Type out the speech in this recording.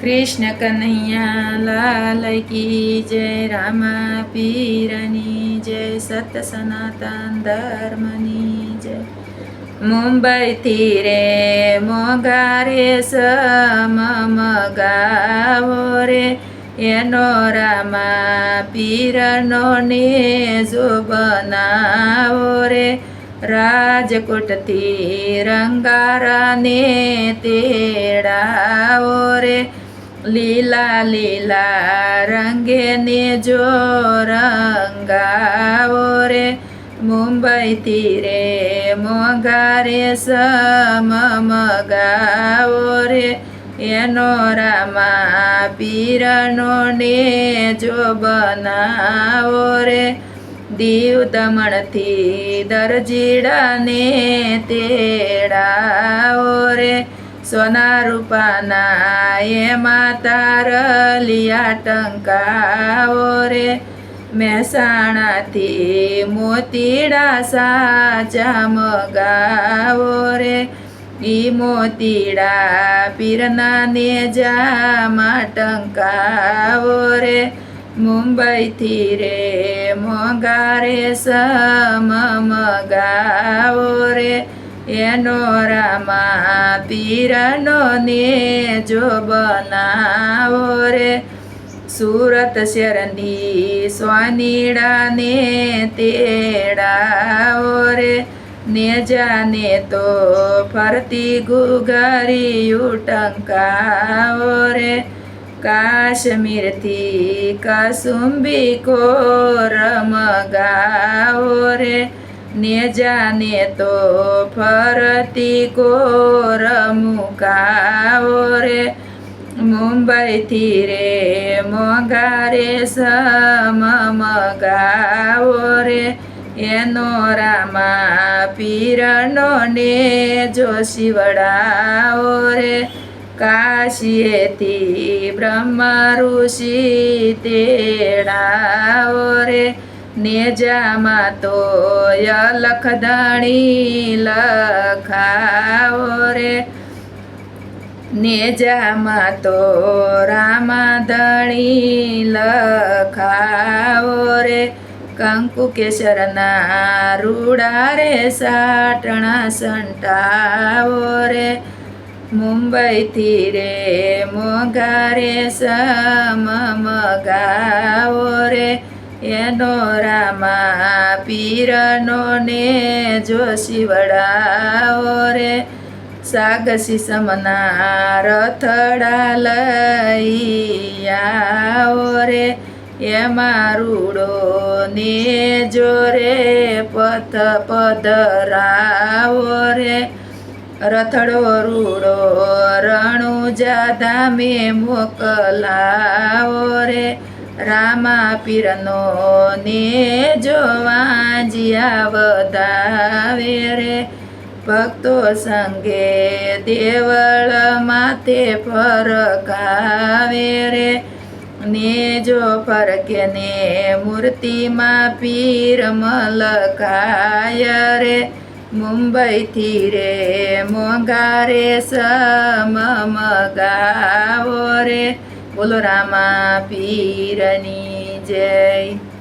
કૃષ્ણ કનૈયા લાલ કી જય, રામા પીરની જય, સત સનાતન ધર્મની જય. મુંબઈથી રે મોગારે સમ મગાવો રે. એનો રામા પીરનો ને જો બનાવો રે. રાજકોટથી રંગારાને તેડાવો રે. લીલા લીલા રંગે ને જો રંગાવો રે. મુંબઈથી રે મોગારે સમ મગાવો રે. એનો રામા પીરનો ને જો બનાવો રે. દીવ દમણથી દરજીડાને તેડાવો રે. સોના રૂપાના એમાં તારલિયા ટંકાવો રે. મહેસાણાથી મોતીડા સાચા મગાવો રે. ઈ મોતીડા પીરના ને જામાં ટંકાવો રે. મુંબઈથી રે મોગારે સમ મગાવો રે. એનો રામા પીરનો ને જો બનાવો રે. સુરત શરની સ્વાનીડાને તેડાવો રે. ને જાને તો ફરતી ગુગરિયું ટંકાવો રે. કાશ્મીરથી કસુંબી કોરમ ગાવો રે. ને જાને તો ફરતી કોર મુકાવો રે મુંબઈથી રે મોગારે સમ મગાવો રે એનો રામા પીરનો ને જો શિવડાવો રે કાશીએથી બ્રહ્મ ઋષિ તેડાવો રે નેજામાં તો યલખધણી લખાવો રે નેજામાં તો રામાધણી લખાવો રે કંકુ કેસરના રૂડા રે સાટણા સંટાવો રે મુંબઈથી રે મોગારે સમ મગાવો રે એનો રામા પીરનો ને જો શિવડાવો રે. સાગસી સમના રથડા લઈ આવો રે. એમાં રૂડો ને જોરે પથ પધરાવો રે. રથડો રૂડો રણુજા ધામે મોકલાવો રે. રામા પીરનો ને જોવા જિયા વધાવે રે. ભક્તો સંગે દેવળ માથે ફરકાવે રે. ને જો ફરકે ને મૂર્તિમાં પીર મલકાય રે. મુંબઈથી રે મોંઘારે સમ મગાવો રે. બોલો રામા પીરની જય.